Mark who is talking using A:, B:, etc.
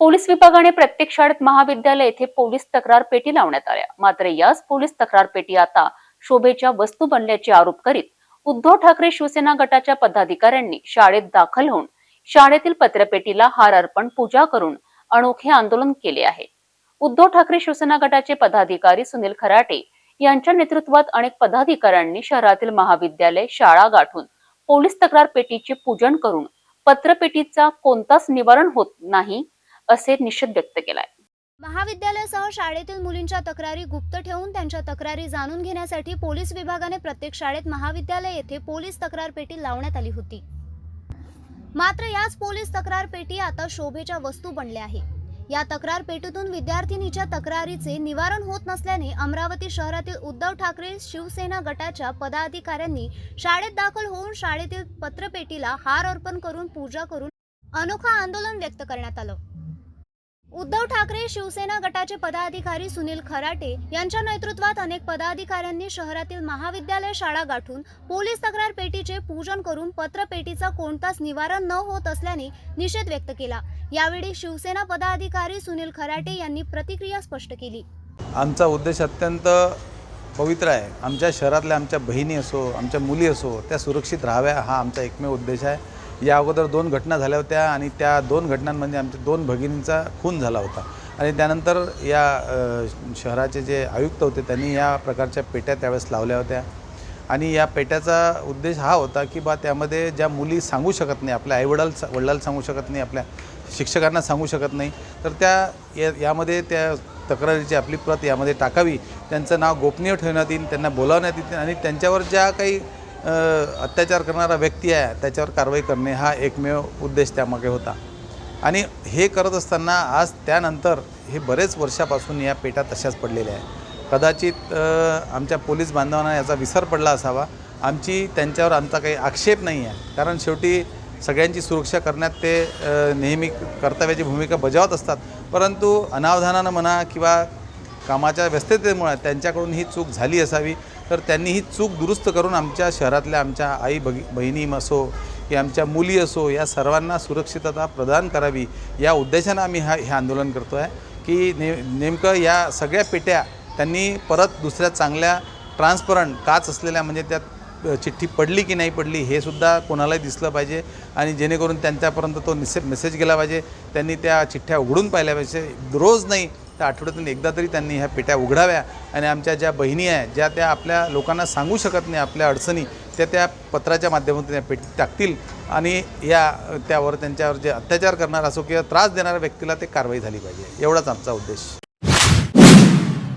A: Police विभागाने प्रत्येक शाळेत महाविद्यालय येथे पोलीस तक्रार पेटी लावण्यात आल्या. मात्र याच पोलीस तक्रार पेटी आता शोभेच्या वस्तू बनल्याचे आरोप करीत उद्धव ठाकरे शिवसेना गटाच्या पदाधिकाऱ्यांनी शाळेत दाखल होऊन शाळेतील पत्रपेटीला हार अर्पण पूजा करून अनोखे आंदोलन केले आहे. उद्धव ठाकरे शिवसेना गटाचे पदाधिकारी सुनील खराटे यांच्या नेतृत्वात अनेक पदाधिकाऱ्यांनी शहरातील महाविद्यालय शाळा गाठून पोलीस तक्रार पेटीचे पूजन करून पत्रपेटीचा कोणताच निवारण होत नाही असे निषेध व्यक्त केलाय.
B: महाविद्यालयासह शाळेतील मुलींच्या तक्रारी गुप्त ठेवून त्यांच्या तक्रारी जाणून घेण्यासाठी पोलीस विभागाने प्रत्येक शाळेत महाविद्यालय येथे पोलीस तक्रार पेटी लावण्यात आली होती. मात्र याच पोलीस तक्रार पेटी आता शोभेच्या वस्तू बनल्या आहे. या तक्रार पेटीतून विद्यार्थिनीच्या तक्रारीचे निवारण होत नसल्याने अमरावती शहरातील उद्धव ठाकरे शिवसेना गटाच्या पदाधिकाऱ्यांनी शाळेत दाखल होऊन शाळेतील पत्रपेटीला हार अर्पण करून पूजा करून अनोखा आंदोलन व्यक्त करण्यात आलं. उद्धव ठाकरे शिवसेना गटाचे पदाधिकारी सुनील खराटे यांच्या नेतृत्वात अनेक पदाधिकाऱ्यांनी शहरातील महाविद्यालय शाळा गाठून पोलीस तक्रार पेटीचे पूजन करून पत्रपेटीचा कोणताच निवारण न होत असल्याने निषेध व्यक्त केला. यावेळी शिवसेना पदाधिकारी सुनील खराटे यांनी प्रतिक्रिया स्पष्ट केली.
C: आमचा उद्देश अत्यंत पवित्र आहे. आमच्या शहरातल्या आमच्या बहिणी असो आमच्या मुली असो त्या सुरक्षित राहाव्या हा आमचा एकमेव उद्देश आहे. या अगोदर दोन घटना झाल्या होत्या आणि त्या दोन घटनांमध्ये आमच्या दोन भगिनींचा खून झाला होता. आणि त्यानंतर या शहराचे जे आयुक्त होते त्यांनी या प्रकारच्या पेट्या त्यावेळेस लावल्या होत्या. आणि या पेट्याचा उद्देश हा होता की बा त्यामध्ये ज्या मुली सांगू शकत नाही आपल्या आईवडील वडिलाला सांगू शकत नाही आपल्या शिक्षकांना सांगू शकत नाही तर त्या या यामध्ये त्या तक्रारीची आपली प्रत यामध्ये टाकावी. त्यांचं नाव गोपनीय ठेवण्यात येईल त्यांना बोलावण्यात येईल आणि त्यांच्यावर ज्या काही अत्याचार करणारा व्यक्ती आहे त्याच्यावर कारवाई करणे हा एकमेव उद्देश त्यामागे होता. आणि हे करत असताना आज त्यानंतर हे बरेच वर्षापासून या पेटा तशाच पडलेल्या आहे कदाचित आमच्या पोलीस बांधवांना याचा विसर पडला असावा. आमची त्यांच्यावर आमचा काही आक्षेप नाही आहे. कारण शेवटी सगळ्यांची सुरक्षा करण्यात ते नेहमी कर्तव्याची भूमिका बजावत असतात. परंतु अनावधानानं म्हणा किंवा कामाच्या व्यस्ततेमुळे त्यांच्याकडून ही चूक झाली असावी. तर त्यांनी ही चूक दुरुस्त करून आमच्या शहरातल्या आमच्या आई बगी बहिणी असो की आमच्या मुली असो या सर्वांना सुरक्षितता प्रदान करावी या उद्देशानं आम्ही हा हे आंदोलन करतो आहे की ने नेमकं या सगळ्या पेट्या त्यांनी परत दुसऱ्या चांगल्या ट्रान्सपरंट काच असलेल्या म्हणजे त्यात चिठ्ठी पडली की नाही पडली हे सुद्धा कोणालाही दिसलं पाहिजे आणि जेणेकरून त्यांच्यापर्यंत तो निसे मेसेज गेला पाहिजे. त्यांनी त्या चिठ्ठ्या उघडून पाहिल्या पाहिजे. रोज नाही तर आठवड्यातून एकदा तरी त्यांनी ह्या पेट्या उघडाव्या आणि आमच्या ज्या बहिणी आहे ज्या त्या आपल्या लोकांना सांगू शकत नाही आपल्या अडचणी त्या त्या पत्राच्या माध्यमातून त्या पेटी टाकतील आणि या त्यावर त्यांच्यावर जे अत्याचार करणार असो किंवा त्रास देणाऱ्या व्यक्तीला ते कारवाई झाली पाहिजे. एवढाच आमचा उद्देश.